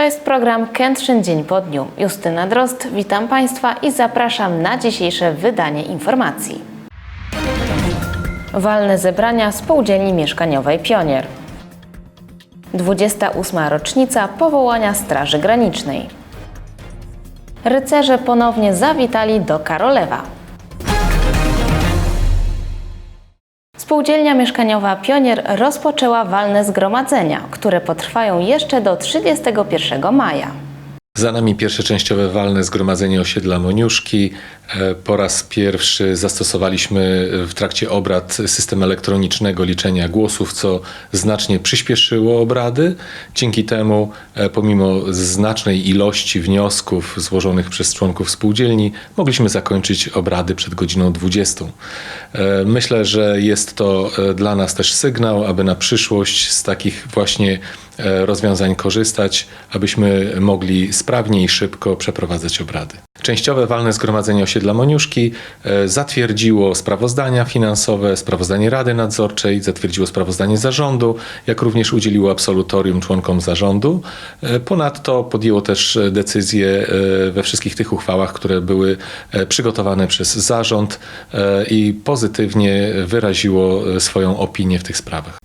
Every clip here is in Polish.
To jest program Kętrzyn Dzień po dniu. Justyna Drozd, witam Państwa i zapraszam na dzisiejsze wydanie informacji. Walne zebrania Spółdzielni Mieszkaniowej Pionier. 28. rocznica powołania Straży Granicznej. Rycerze ponownie zawitali do Karolewa. Spółdzielnia Mieszkaniowa Pionier rozpoczęła walne zgromadzenia, które potrwają jeszcze do 31 maja. Za nami pierwsze częściowe walne zgromadzenie osiedla Moniuszki. E, Po raz pierwszy zastosowaliśmy w trakcie obrad system elektronicznego liczenia głosów, co znacznie przyspieszyło obrady. Dzięki temu, e, pomimo znacznej ilości wniosków złożonych przez członków spółdzielni, mogliśmy zakończyć obrady przed godziną 20. E, Myślę, że jest to dla nas też sygnał, aby na przyszłość z takich właśnie rozwiązań korzystać, abyśmy mogli sprawnie i szybko przeprowadzać obrady. Częściowe walne zgromadzenie osiedla Moniuszki e, zatwierdziło sprawozdania finansowe, sprawozdanie Rady Nadzorczej, zatwierdziło sprawozdanie zarządu, jak również udzieliło absolutorium członkom zarządu. E, Ponadto podjęło też e, decyzje e, we wszystkich tych uchwałach, które były e, przygotowane przez zarząd e, i pozytywnie wyraziło e, swoją opinię w tych sprawach.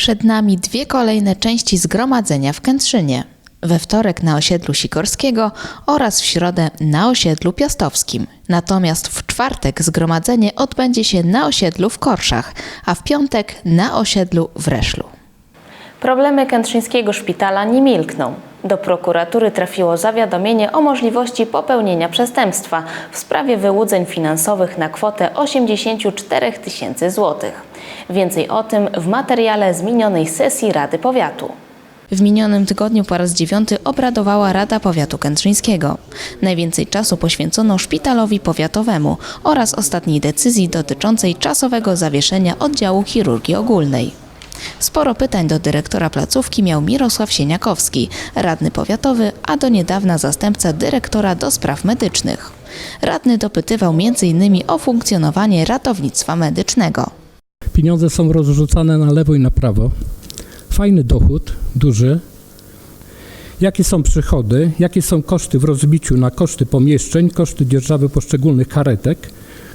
Przed nami dwie kolejne części zgromadzenia w Kętrzynie. We wtorek na osiedlu Sikorskiego oraz w środę na osiedlu Piastowskim. Natomiast w czwartek zgromadzenie odbędzie się na osiedlu w Korszach, a w piątek na osiedlu w Reszlu. Problemy Kętrzyńskiego Szpitala nie milkną. Do prokuratury trafiło zawiadomienie o możliwości popełnienia przestępstwa w sprawie wyłudzeń finansowych na kwotę 84 tysięcy złotych. Więcej o tym w materiale z minionej sesji Rady Powiatu. W minionym tygodniu po raz dziewiąty obradowała Rada Powiatu Kętrzyńskiego. Najwięcej czasu poświęcono szpitalowi powiatowemu oraz ostatniej decyzji dotyczącej czasowego zawieszenia oddziału chirurgii ogólnej. Sporo pytań do dyrektora placówki miał Mirosław Sieniakowski, radny powiatowy, a do niedawna zastępca dyrektora do spraw medycznych. Radny dopytywał m.in. o funkcjonowanie ratownictwa medycznego. Pieniądze są rozrzucane na lewo i na prawo. Fajny dochód, duży. Jakie są przychody, jakie są koszty w rozbiciu na koszty pomieszczeń, koszty dzierżawy poszczególnych karetek,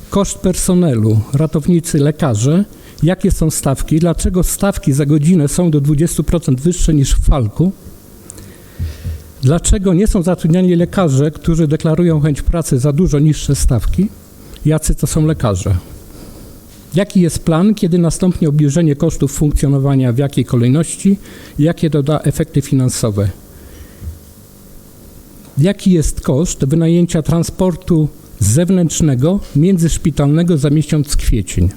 koszt personelu, ratownicy, lekarze, jakie są stawki, dlaczego stawki za godzinę są do 20% wyższe niż w Falku, dlaczego nie są zatrudniani lekarze, którzy deklarują chęć pracy za dużo niższe stawki, jacy to są lekarze. Jaki jest plan, kiedy nastąpi obniżenie kosztów funkcjonowania, w jakiej kolejności, jakie to da efekty finansowe? Jaki jest koszt wynajęcia transportu zewnętrznego międzyszpitalnego za miesiąc kwiecień?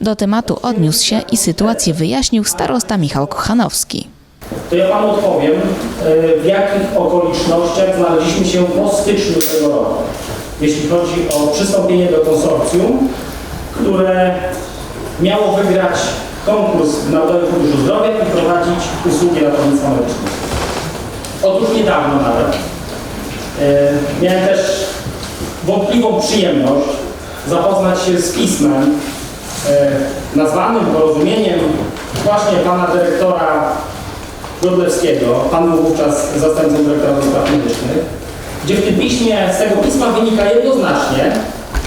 Do tematu odniósł się i sytuację wyjaśnił starosta Michał Kochanowski. to ja Panu odpowiem, e, w jakich okolicznościach znaleźliśmy się po styczniu tego roku, jeśli chodzi o przystąpienie do konsorcjum, które miało wygrać konkurs w Narodowym Funduszu Zdrowia i prowadzić usługi ratownictwa medycznego. Otóż niedawno nawet e, miałem też wątpliwą przyjemność zapoznać się z pismem nazwanym porozumieniem właśnie pana dyrektora Godlewskiego, pan był wówczas zastępcą dyrektora do spraw medycznych, gdzie w tym piśmie, z tego pisma wynika jednoznacznie,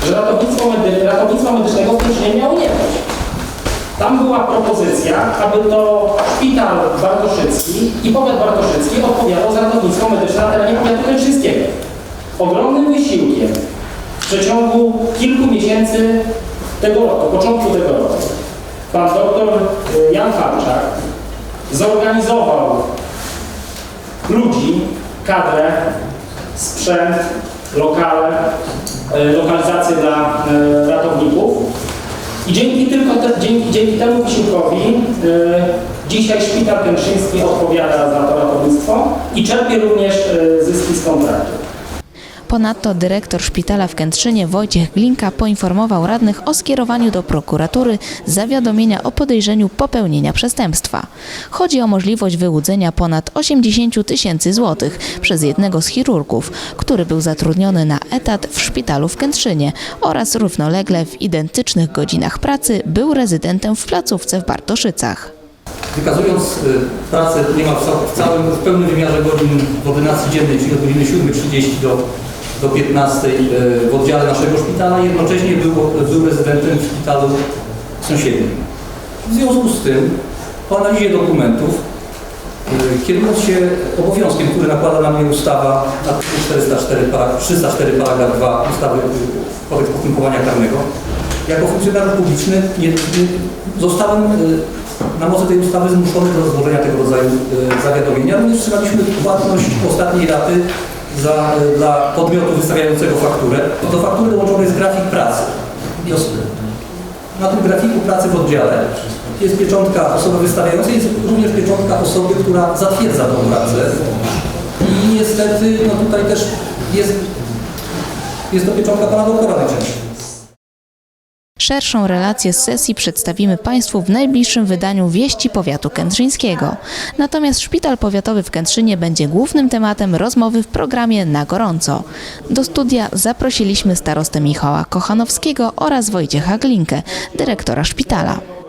że ratownictwo, medy, ratownictwa medycznego w Kętrzynie miało nie być. Tam była propozycja, aby to szpital bartoszycki i powiat bartoszycki odpowiadał za ratownictwo medyczne na terenie powiatu kętrzyńskiego. Ogromnym wysiłkiem w przeciągu kilku miesięcy tego roku, początku tego roku, pan doktor y, Jan Farczak zorganizował ludzi, kadrę, sprzęt, lokale, e, lokalizację dla e, ratowników. I dzięki, tylko te, dzięki, dzięki temu wysiłkowi e, dzisiaj Szpital Kętrzyński odpowiada za to ratownictwo i czerpie również e, zyski z kontraktu. Ponadto dyrektor szpitala w Kętrzynie Wojciech Glinka poinformował radnych o skierowaniu do prokuratury zawiadomienia o podejrzeniu popełnienia przestępstwa. Chodzi o możliwość wyłudzenia ponad 80 tysięcy złotych przez jednego z chirurgów, który był zatrudniony na etat w szpitalu w Kętrzynie oraz równolegle w identycznych godzinach pracy był rezydentem w placówce w Bartoszycach. wykazując y, pracę niemal w ca- w całym, w pełnym wymiarze godzin w ordynacji dziennej, czyli od godziny 7.30 do, do 15.00 y, w oddziale naszego szpitala, jednocześnie był, był rezydentem w szpitalu sąsiednim. W związku z tym, po analizie dokumentów, y, kierując się obowiązkiem, który nakłada na mnie ustawa artykuł 404, para- 304 paragraf 2 ustawy y, Kodeks Postępowania Karnego, jako funkcjonariusz publiczny nie, nie, zostałem na mocy tej ustawy zmuszony do złożenia tego rodzaju zawiadomienia. Również wstrzymaliśmy płatność ostatniej raty za, dla podmiotu wystawiającego fakturę. Do faktury dołączony jest grafik pracy. Na tym grafiku pracy w oddziale jest pieczątka osoby wystawiającej, jest również pieczątka osoby, która zatwierdza tą pracę. I niestety no tutaj też jest, jest to pieczątka pana doktora najczęściej. Szerszą relację z sesji przedstawimy Państwu w najbliższym wydaniu Wieści Powiatu Kętrzyńskiego. Natomiast Szpital Powiatowy w Kętrzynie będzie głównym tematem rozmowy w programie Na Gorąco. Do studia zaprosiliśmy starostę Michała Kochanowskiego oraz Wojciecha Glinkę, dyrektora szpitala.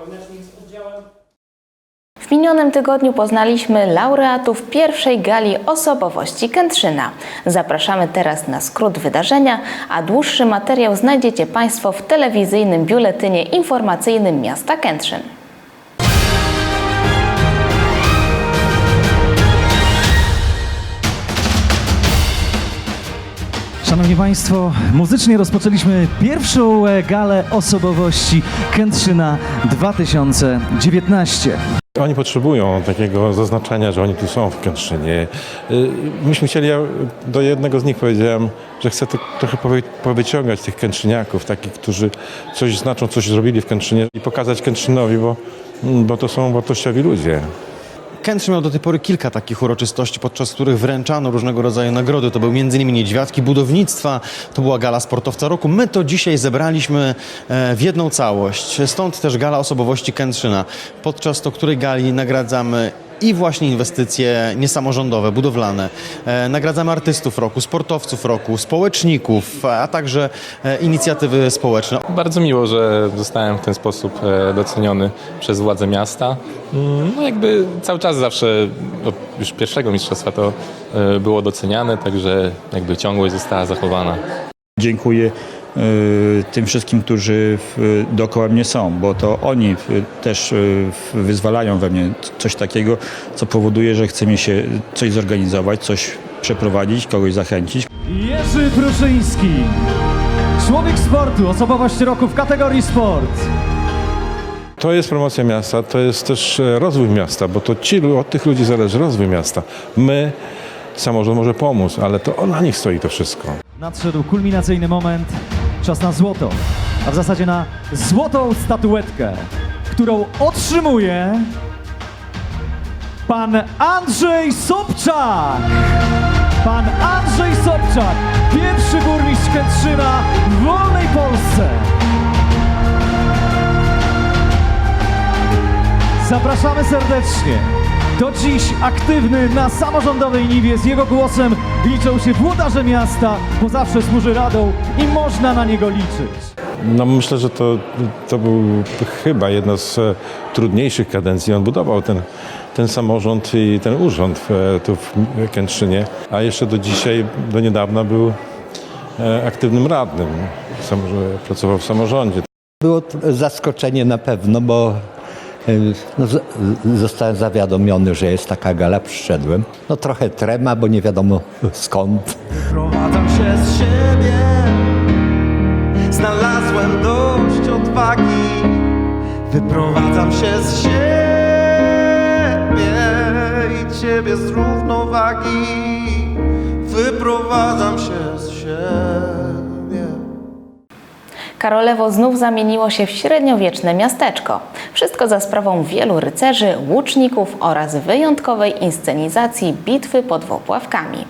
W minionym tygodniu poznaliśmy laureatów pierwszej gali osobowości Kętrzyna. Zapraszamy teraz na skrót wydarzenia, a dłuższy materiał znajdziecie Państwo w telewizyjnym biuletynie informacyjnym miasta Kętrzyn. Szanowni Państwo, muzycznie rozpoczęliśmy pierwszą galę osobowości Kętrzyna 2019. Oni potrzebują takiego zaznaczenia, że oni tu są w Kętrzynie. Y, Myśmy chcieli, ja do jednego z nich powiedziałem, że chcę trochę powy, powyciągać tych Kętrzyniaków, takich, którzy coś znaczą, coś zrobili w Kętrzynie i pokazać Kętrzynowi, bo, bo to są wartościowi ludzie. Kętrzyn miał do tej pory kilka takich uroczystości, podczas których wręczano różnego rodzaju nagrody. To był m.in. Niedźwiadki Budownictwa, to była gala sportowca roku. My to dzisiaj zebraliśmy e, w jedną całość. Stąd też gala osobowości Kętrzyna, podczas to której gali nagradzamy i właśnie inwestycje niesamorządowe, budowlane. E, nagradzamy artystów roku, sportowców roku, społeczników, a także e, inicjatywy społeczne. Bardzo miło, że zostałem w ten sposób e, doceniony przez władze miasta. Mm, No jakby cały czas zawsze od już pierwszego mistrzostwa to było doceniane, także jakby ciągłość została zachowana. Dziękuję tym wszystkim, którzy dookoła mnie są, bo to oni y, też y, wyzwalają we mnie coś takiego, co powoduje, że chce mi się coś zorganizować, coś przeprowadzić, kogoś zachęcić. Jerzy Pruszyński, człowiek sportu, osobowość roku w kategorii sport. To jest promocja miasta, to jest też e, rozwój miasta, bo to ci, od tych ludzi zależy rozwój miasta. My, samorząd może pomóc, ale to na nich stoi to wszystko. Nadszedł kulminacyjny moment, czas na złoto, a w zasadzie na złotą statuetkę, którą otrzymuje pan Andrzej Sobczak. Pan Andrzej Sobczak, pierwszy burmistrz Kętrzyna w wolnej Polsce. Zapraszamy serdecznie. Do dziś aktywny na samorządowej niwie z jego głosem liczą się włodarze miasta, bo zawsze służy radą i można na niego liczyć. No myślę, że to, to był chyba jedna z e, trudniejszych kadencji. On budował ten, ten samorząd i ten urząd w, tu w Kętrzynie, a jeszcze do dzisiaj, do niedawna był e, aktywnym radnym. Pracował w samorządzie. Było to zaskoczenie na pewno, bo no, z- zostałem zawiadomiony, że jest taka gala, przyszedłem. No trochę trema, bo nie wiadomo skąd. Prowadzam się z siebie, znalazłem dość odwagi. Wyprowadzam się z siebie i ciebie z równowagi. Wyprowadzam się z siebie. Karolewo znów zamieniło się w średniowieczne miasteczko. Wszystko za sprawą wielu rycerzy, łuczników oraz wyjątkowej inscenizacji bitwy pod Wopławkami.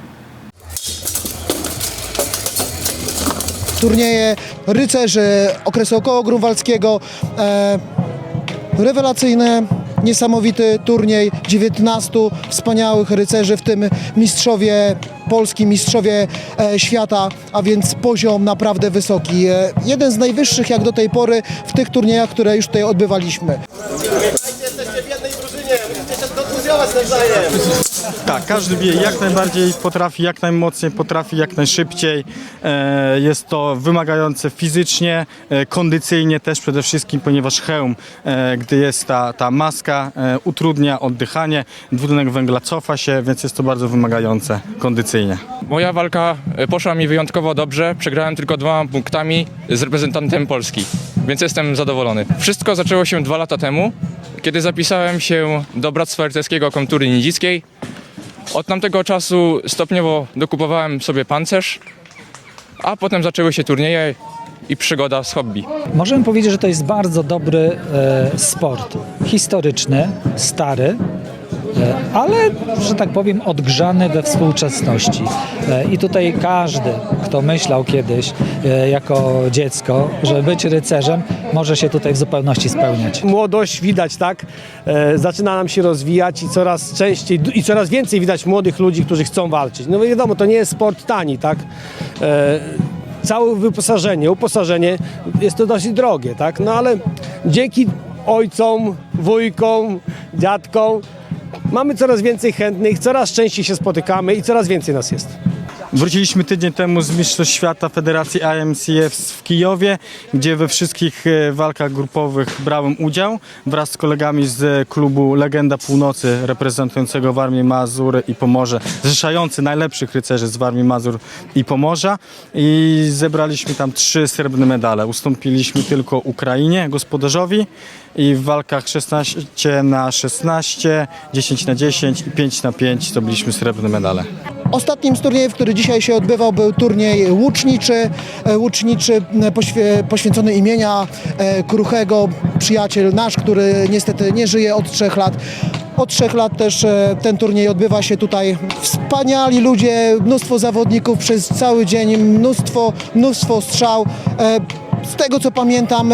turnieje rycerzy okresu okołogrunwaldzkiego. E, rewelacyjny, niesamowity turniej 19 wspaniałych rycerzy, w tym mistrzowie Polski, mistrzowie e, świata, a więc poziom naprawdę wysoki. E, jeden z najwyższych jak do tej pory w tych turniejach, które już tutaj odbywaliśmy. Jesteście w jednej drużynie, Tak, każdy wie jak najbardziej potrafi, jak najmocniej potrafi, jak najszybciej. E, Jest to wymagające fizycznie, e, kondycyjnie też przede wszystkim, ponieważ hełm, e, gdy jest ta, ta maska, utrudnia oddychanie, dwutlenek węgla cofa się, więc jest to bardzo wymagające kondycyjnie. Moja walka poszła mi wyjątkowo dobrze. Przegrałem tylko dwoma punktami z reprezentantem Polski, więc jestem zadowolony. Wszystko zaczęło się dwa lata temu, kiedy zapisałem się do Bractwa Rycerskiego Kontury Nidzickiej. Od tamtego czasu stopniowo dokupowałem sobie pancerz, a potem zaczęły się turnieje i przygoda z hobby. Możemy powiedzieć, że to jest bardzo dobry e, sport. Historyczny, stary, ale, że tak powiem, odgrzany we współczesności. E, I tutaj każdy, kto myślał kiedyś e, jako dziecko, że być rycerzem, może się tutaj w zupełności spełniać. Młodość widać, tak? E, zaczyna nam się rozwijać i coraz częściej i coraz więcej widać młodych ludzi, którzy chcą walczyć. No wiadomo, to nie jest sport tani, tak? E, całe wyposażenie, uposażenie jest to dosyć drogie, tak? No ale dzięki ojcom, wujkom, dziadkom mamy coraz więcej chętnych, coraz częściej się spotykamy i coraz więcej nas jest. Wróciliśmy tydzień temu z Mistrzostw Świata Federacji IMCF w Kijowie, gdzie we wszystkich e, walkach grupowych brałem udział wraz z kolegami z klubu Legenda Północy reprezentującego Warmię Mazur i Pomorze, zrzeszający najlepszych rycerzy z Warmii Mazur i Pomorza i zebraliśmy tam trzy srebrne medale. Ustąpiliśmy tylko Ukrainie, gospodarzowi i w walkach 16 na 16, 10 na 10 i 5 na 5 zdobyliśmy srebrne medale. Ostatnim z turniejów, który dzisiaj się odbywał, był turniej łuczniczy, e, łuczniczy e, poświęcony imienia e, Kruchego, przyjaciel nasz, który niestety nie żyje od trzech lat. Od trzech lat też ten turniej odbywa się tutaj. Wspaniali ludzie, mnóstwo zawodników przez cały dzień, mnóstwo, mnóstwo strzał. Z tego co pamiętam,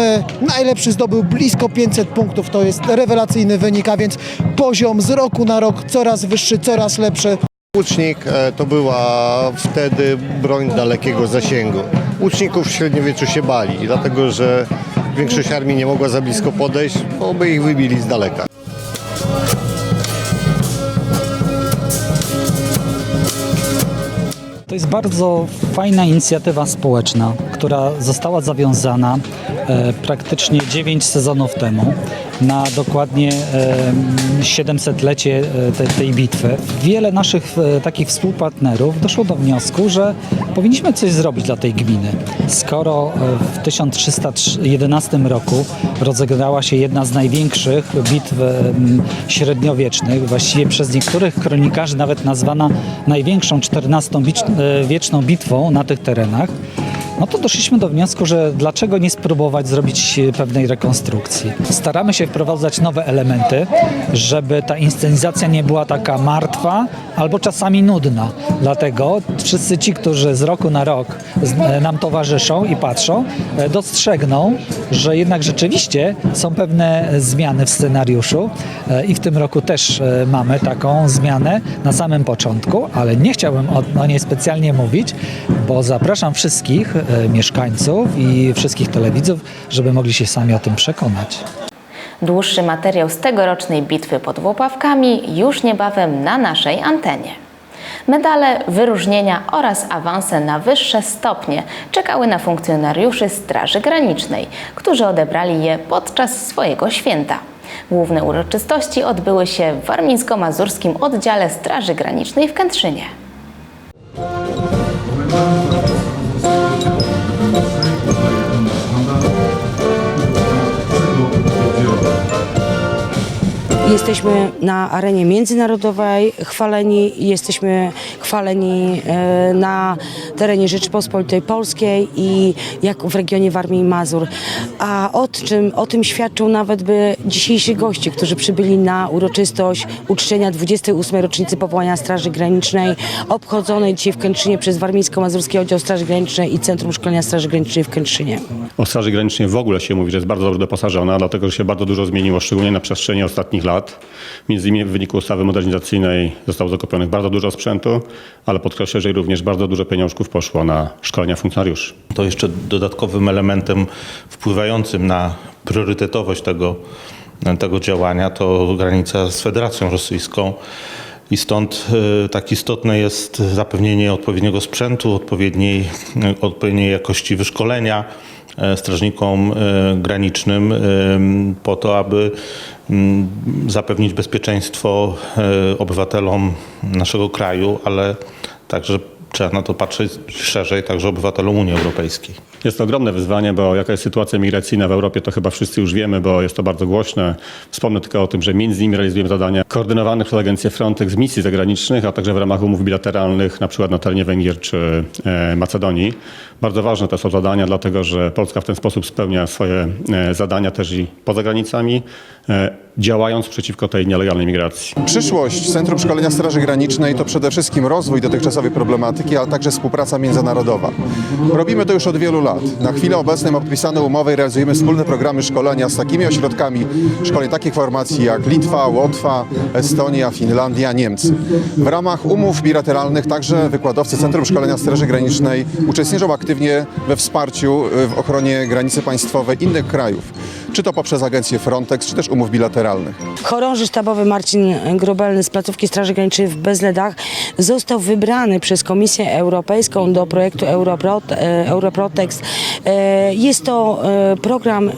najlepszy zdobył blisko 500 punktów. To jest rewelacyjny wynik, a więc poziom z roku na rok coraz wyższy, coraz lepszy. Łucznik e, to była wtedy broń dalekiego zasięgu. Łuczników w średniowieczu się bali, dlatego że większość armii nie mogła za blisko podejść, bo by ich wybili z daleka. To jest bardzo fajna inicjatywa społeczna, która została zawiązana praktycznie 9 sezonów temu na dokładnie e, 700-lecie e, te, tej bitwy. Wiele naszych e, takich współpartnerów doszło do wniosku, że powinniśmy coś zrobić dla tej gminy. Skoro e, w 1311 roku rozegrała się jedna z największych bitw e, średniowiecznych, właściwie przez niektórych kronikarzy nawet nazwana największą XIV-wieczną bitwą na tych terenach, no to doszliśmy do wniosku, że dlaczego nie spróbować zrobić pewnej rekonstrukcji. Staramy się wprowadzać nowe elementy, żeby ta inscenizacja nie była taka martwa albo czasami nudna. Dlatego wszyscy ci, którzy z roku na rok e, nam towarzyszą i patrzą, e, dostrzegną, że jednak rzeczywiście są pewne zmiany w scenariuszu e, i w tym roku też mamy taką zmianę na samym początku, ale nie chciałbym o, o niej specjalnie mówić, bo zapraszam wszystkich mieszkańców i wszystkich telewidzów, żeby mogli się sami o tym przekonać. Dłuższy materiał z tegorocznej bitwy pod Włopawkami już niebawem na naszej antenie. Medale, wyróżnienia oraz awanse na wyższe stopnie czekały na funkcjonariuszy Straży Granicznej, którzy odebrali je podczas swojego święta. Główne uroczystości odbyły się w warmińsko-mazurskim oddziale Straży Granicznej w Kętrzynie. Jesteśmy na arenie międzynarodowej chwaleni, jesteśmy chwaleni e, na terenie Rzeczypospolitej Polskiej i jak w regionie Warmii i Mazur. A o czym, o tym świadczą nawet by dzisiejsi goście, którzy przybyli na uroczystość uczczenia 28. rocznicy powołania Straży Granicznej, obchodzonej dzisiaj w Kętrzynie przez Warmińsko-Mazurski Oddział Straży Granicznej i Centrum Szkolenia Straży Granicznej w Kętrzynie. O Straży Granicznej w ogóle się mówi, że jest bardzo dobrze doposażona, dlatego że się bardzo dużo zmieniło, szczególnie na przestrzeni ostatnich lat. Między innymi w wyniku ustawy modernizacyjnej zostało zakupionych bardzo dużo sprzętu, ale podkreślę, że również bardzo dużo pieniążków poszło na szkolenia funkcjonariuszy. To jeszcze dodatkowym elementem wpływającym na priorytetowość tego tego działania to granica z Federacją Rosyjską. I stąd e, tak istotne jest zapewnienie odpowiedniego sprzętu, odpowiedniej, e, odpowiedniej jakości wyszkolenia e, strażnikom granicznym po to, aby zapewnić bezpieczeństwo e, obywatelom naszego kraju, ale także trzeba na to patrzeć szerzej, także obywatelom Unii Europejskiej. Jest to ogromne wyzwanie, bo jaka jest sytuacja migracyjna w Europie, to chyba wszyscy już wiemy, bo jest to bardzo głośne. Wspomnę tylko o tym, że między innymi realizujemy zadania koordynowanych przez agencję Frontex z misji zagranicznych, a także w ramach umów bilateralnych, na przykład na terenie Węgier czy e, Macedonii. Bardzo ważne to są zadania, dlatego że Polska w ten sposób spełnia swoje e, zadania też i poza granicami, e, działając przeciwko tej nielegalnej migracji. Przyszłość Centrum Szkolenia Straży Granicznej to przede wszystkim rozwój dotychczasowej problematyki, ale także współpraca międzynarodowa. Robimy to już od wielu lat. Na chwilę obecną podpisane umowy i realizujemy wspólne programy szkolenia z takimi ośrodkami szkoleń takich formacji jak Litwa, Łotwa, Estonia, Finlandia, Niemcy. W ramach umów bilateralnych także wykładowcy Centrum Szkolenia Straży Granicznej uczestniczą aktywnie we wsparciu y, w ochronie granicy państwowej innych krajów, czy to poprzez agencję Frontex, czy też umów bilateralnych. Chorąży sztabowy Marcin Grobelny z placówki Straży Granicznej w Bezledach został wybrany przez Komisję Europejską do projektu e, Europrotex. E, Jest to e, program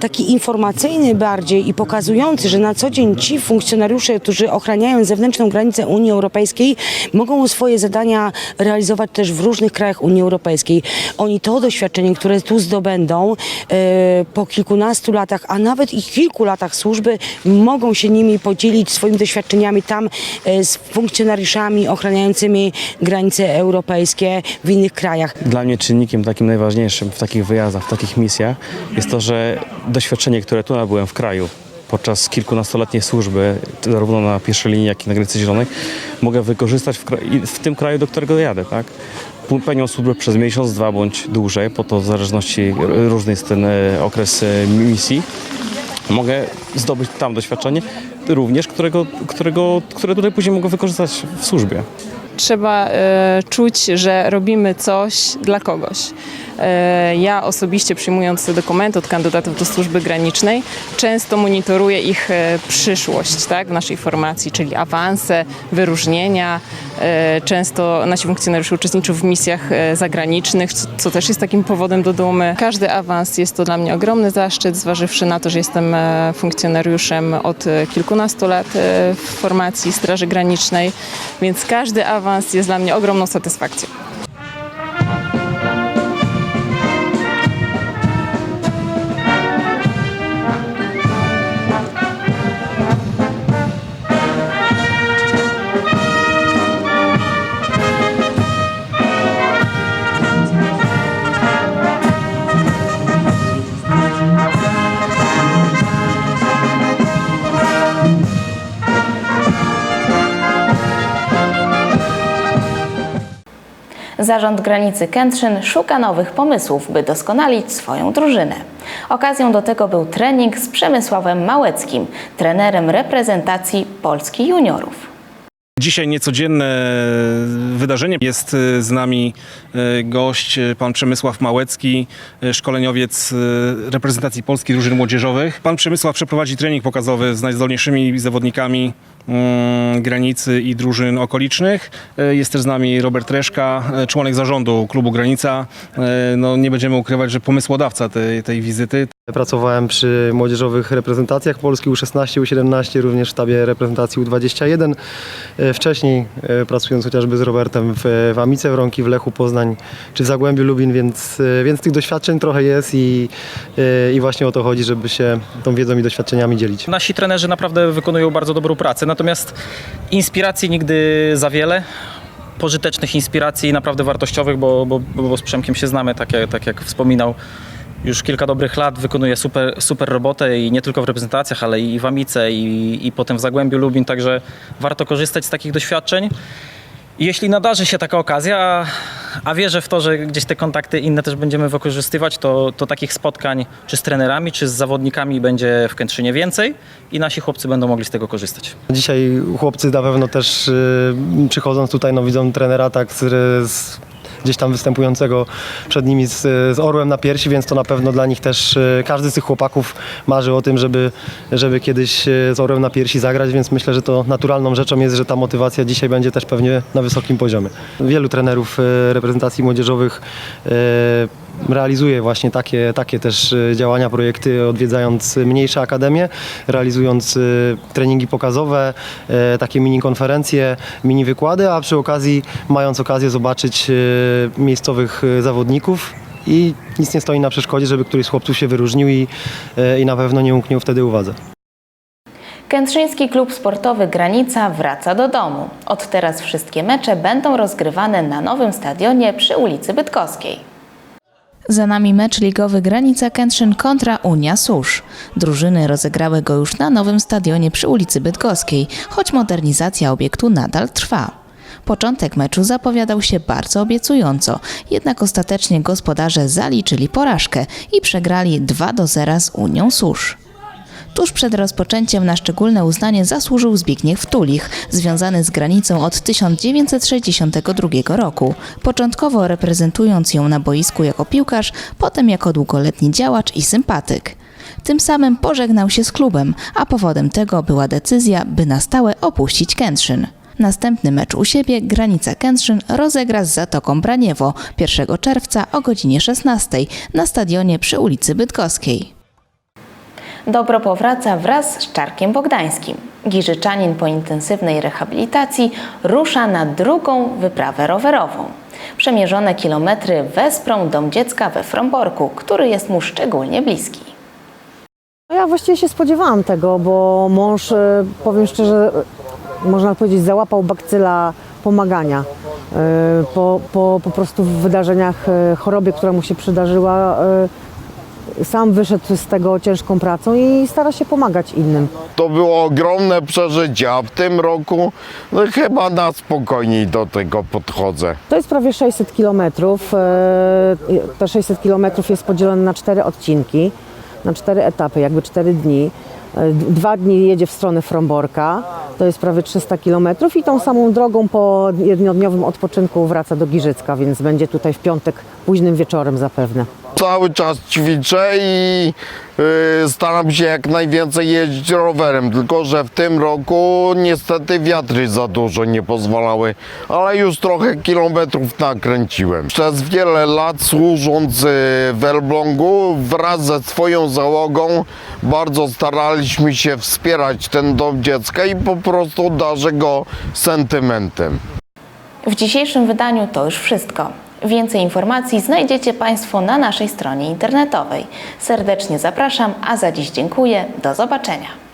taki informacyjny bardziej i pokazujący, że na co dzień ci funkcjonariusze, którzy ochraniają zewnętrzną granicę Unii Europejskiej, mogą swoje zadania realizować też w różnych krajach Unii Europejskiej. Oni to doświadczenie, które tu zdobędą e, po kilkunastu latach, a nawet i kilku latach służby, mogą się nimi podzielić swoimi doświadczeniami tam e, z funkcjonariuszami ochraniającymi granice europejskie w innych krajach. Dla mnie czynnikiem takim najważniejszym w takich wyjazdach, w takich misjach jest to, że doświadczenie, które tu nabyłem w kraju podczas kilkunastoletniej służby, zarówno na pierwszej linii, jak i na Granicy Zielonej, mogę wykorzystać w, w tym kraju, do którego jadę. Tak? Pełnią służbę przez miesiąc, dwa bądź dłużej, po to w zależności różny jest ten okres misji. Mogę zdobyć tam doświadczenie, również którego, którego, które tutaj później mogę wykorzystać w służbie. trzeba e, czuć, że robimy coś dla kogoś. E, ja osobiście przyjmując dokumenty od kandydatów do służby granicznej, często monitoruję ich e, przyszłość tak, w naszej formacji, czyli awanse, wyróżnienia. E, często nasi funkcjonariusze uczestniczą w misjach zagranicznych, co, też jest takim powodem do dumy. Każdy awans jest to dla mnie ogromny zaszczyt, zważywszy na to, że jestem funkcjonariuszem od kilkunastu lat w formacji Straży Granicznej, więc każdy awans jest dla mnie ogromną satysfakcją. Zarząd Granicy Kętrzyn szuka nowych pomysłów, by doskonalić swoją drużynę. Okazją do tego był trening z Przemysławem Małeckim, trenerem reprezentacji Polski juniorów. Dzisiaj niecodzienne wydarzenie. Jest e, z nami e, gość, e, pan Przemysław Małecki, szkoleniowiec reprezentacji Polski drużyn młodzieżowych. Pan Przemysław przeprowadzi trening pokazowy z najzdolniejszymi zawodnikami granicy i drużyn okolicznych. E, Jest też z nami Robert Reszka, e, członek zarządu klubu Granica. E, No, nie będziemy ukrywać, że pomysłodawca tej, tej wizyty. Pracowałem przy młodzieżowych reprezentacjach Polski U16, U17, również w sztabie reprezentacji U21. E, Wcześniej pracując chociażby z Robertem w, w Amice Wronki, w Lechu Poznań czy w Zagłębiu Lubin, więc, więc tych doświadczeń trochę jest i, i właśnie o to chodzi, żeby się tą wiedzą i doświadczeniami dzielić. Nasi trenerzy naprawdę wykonują bardzo dobrą pracę, natomiast inspiracji nigdy za wiele. Pożytecznych inspiracji, naprawdę wartościowych, bo, bo, bo z Przemkiem się znamy, tak jak, tak jak wspominał. Już kilka dobrych lat wykonuje super, super robotę i nie tylko w reprezentacjach, ale i w Amice i, i potem w Zagłębiu Lubin, także warto korzystać z takich doświadczeń. Jeśli nadarzy się taka okazja, a, wierzę w to, że gdzieś te kontakty inne też będziemy wykorzystywać, to, to takich spotkań czy z trenerami, czy z zawodnikami będzie w Kętrzynie więcej i nasi chłopcy będą mogli z tego korzystać. Dzisiaj chłopcy na pewno też y, przychodząc tutaj, no widzą trenera tak z gdzieś tam występującego przed nimi z, z orłem na piersi, więc to na pewno dla nich też e, każdy z tych chłopaków marzy o tym, żeby, żeby kiedyś e, z orłem na piersi zagrać, więc myślę, że to naturalną rzeczą jest, że ta motywacja dzisiaj będzie też pewnie na wysokim poziomie. Wielu trenerów e, reprezentacji młodzieżowych realizuje właśnie takie, takie też e, działania, projekty, odwiedzając mniejsze akademie, realizując e, treningi pokazowe, e, takie mini konferencje, mini wykłady, a przy okazji mając okazję zobaczyć miejscowych zawodników i nic nie stoi na przeszkodzie, żeby któryś z chłopców się wyróżnił i, i na pewno nie umknie wtedy uwadze. Kętrzyński Klub Sportowy Granica wraca do domu. Od teraz wszystkie mecze będą rozgrywane na nowym stadionie przy ulicy Bydgoskiej. Za nami mecz ligowy Granica Kętrzyn kontra Unia Susz. Drużyny rozegrały go już na nowym stadionie przy ulicy Bydgoskiej, choć modernizacja obiektu nadal trwa. Początek meczu zapowiadał się bardzo obiecująco, jednak ostatecznie gospodarze zaliczyli porażkę i przegrali 2 do 0 z Unią Susz. Tuż przed rozpoczęciem na szczególne uznanie zasłużył Zbigniew Tulich, związany z granicą od 1962 roku, początkowo reprezentując ją na boisku jako piłkarz, potem jako długoletni działacz i sympatyk. Tym samym pożegnał się z klubem, a powodem tego była decyzja, by na stałe opuścić Kętrzyn. Następny mecz u siebie Granica Kętrzyn rozegra z Zatoką Braniewo 1 czerwca o godzinie 16 na stadionie przy ulicy Bydgoskiej. Dobro powraca wraz z Czarkiem Bogdańskim. Giżyczanin po intensywnej rehabilitacji rusza na drugą wyprawę rowerową. Przemierzone kilometry wesprą dom dziecka we Fromborku, który jest mu szczególnie bliski. No Ja właściwie się spodziewałam tego, bo mąż, e, powiem szczerze, e, można powiedzieć, załapał bakcyla pomagania. E, Po, po, po prostu w wydarzeniach, chorobie, która mu się przydarzyła, sam wyszedł z tego ciężką pracą i stara się pomagać innym. To było ogromne przeżycie, a w tym roku no, chyba na spokojniej do tego podchodzę. To jest prawie 600 kilometrów. E, Te 600 kilometrów jest podzielone na cztery odcinki, na cztery etapy, jakby cztery dni. E, Dwa dni jedzie w stronę Fromborka, to jest prawie 300 kilometrów i tą samą drogą po jednodniowym odpoczynku wraca do Giżycka, więc będzie tutaj w piątek późnym wieczorem zapewne. Cały czas ćwiczę i y, staram się jak najwięcej jeździć rowerem, tylko że w tym roku niestety wiatry za dużo nie pozwalały, ale już trochę kilometrów nakręciłem. Przez wiele lat służąc y, w Elblągu wraz ze swoją załogą bardzo staraliśmy się wspierać ten dom dziecka i po prostu darzę go sentymentem. W dzisiejszym wydaniu to już wszystko. Więcej informacji znajdziecie Państwo na naszej stronie internetowej. Serdecznie zapraszam, a za dziś dziękuję. Do zobaczenia.